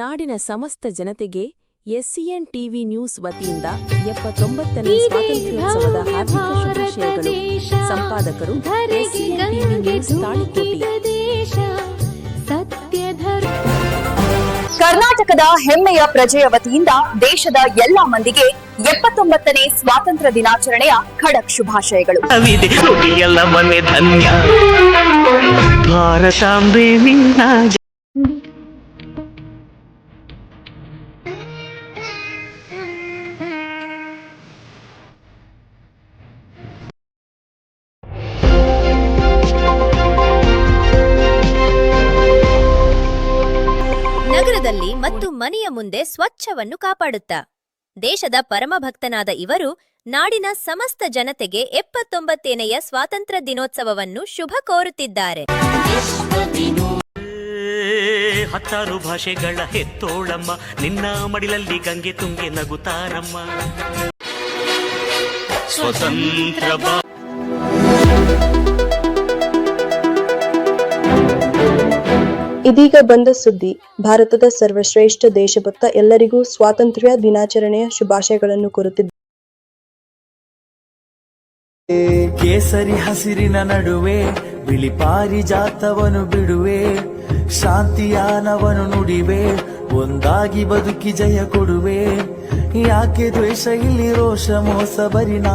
ನಾಡಿನ ಸಮಸ್ತ ಜನತೆಗೆ ಎಸ್ಸಿಎನ್ ಟಿವಿ ನ್ಯೂಸ್ ವತಿಯಿಂದ ಎಪ್ಪತ್ತೊಂಬತ್ತನೇ ಸ್ವಾತಂತ್ರ್ಯೋತ್ಸವದ ಹಾರ್ದಿಕ ಶುಭಾಶಯಗಳು. ಸಂಪಾದಕರು ಎಸ್ಸಿಎನ್ ಟಿವಿ ನ್ಯೂಸ್ ತಾಳಿಕೋಟಿ. ಕರ್ನಾಟಕದ ಹೆಮ್ಮೆಯ ಪ್ರಜೆಯ ವತಿಯಿಂದ ದೇಶದ ಎಲ್ಲ ಮಂದಿಗೆ ಎಪ್ಪತ್ತೊಂಬತ್ತನೇ ಸ್ವಾತಂತ್ರ್ಯ ದಿನಾಚರಣೆಯ ಖಡಕ್ ಶುಭಾಶಯಗಳು. ಭಾರತಾಂಬೆ ಮತ್ತು ಮನೆಯ ಮುಂದೆ ಸ್ವಚ್ಛವನ್ನು ಕಾಪಾಡುತ್ತಾ. ದೇಶದ ಪರಮಭಕ್ತನಾದ ಇವರು ನಾಡಿನ ಸಮಸ್ತ ಜನತೆಗೆ ಎಪ್ಪತ್ತೊಂಬತ್ತನೆಯ ಸ್ವಾತಂತ್ರ್ಯ ದಿನೋತ್ಸವವನ್ನು ಶುಭ ಕೋರುತ್ತಿದ್ದಾರೆ. ಹತ್ತಾರು ಭಾಷೆಗಳ ಹೆತ್ತೋಳಮ್ಮ ನಿನ್ನ ಮಡಿಲಲ್ಲಿ ಗಂಗೆ ತುಂಗೆ ನಗುತ್ತಾರಮ್ಮ. ಸ್ವತಂತ್ರ ಇದೀಗ ಬಂದ ಸುದ್ದಿ, ಭಾರತದ ಸರ್ವಶ್ರೇಷ್ಠ ದೇಶಭಕ್ತ ಎಲ್ಲರಿಗೂ ಸ್ವಾತಂತ್ರ್ಯ ದಿನಾಚರಣೆಯ ಶುಭಾಶಯಗಳನ್ನು ಕೋರುತ್ತಿದ್ದ ಕೇಸರಿ ಹಸಿರಿನ ನಡುವೆ, ಬಿಳಿ ಪಾರಿಜಾತವನು ಬಿಡುವೆ ಶಾಂತಿಯಾನವನು ನುಡಿವೆ, ಒಂದಾಗಿ ಬದುಕಿ ಜಯ ಕೊಡುವೆ. ಯಾಕೆ ದ್ವೇಷ, ಇಲ್ಲಿ ರೋಷ, ಮೋಸ, ಬರಿನಾ?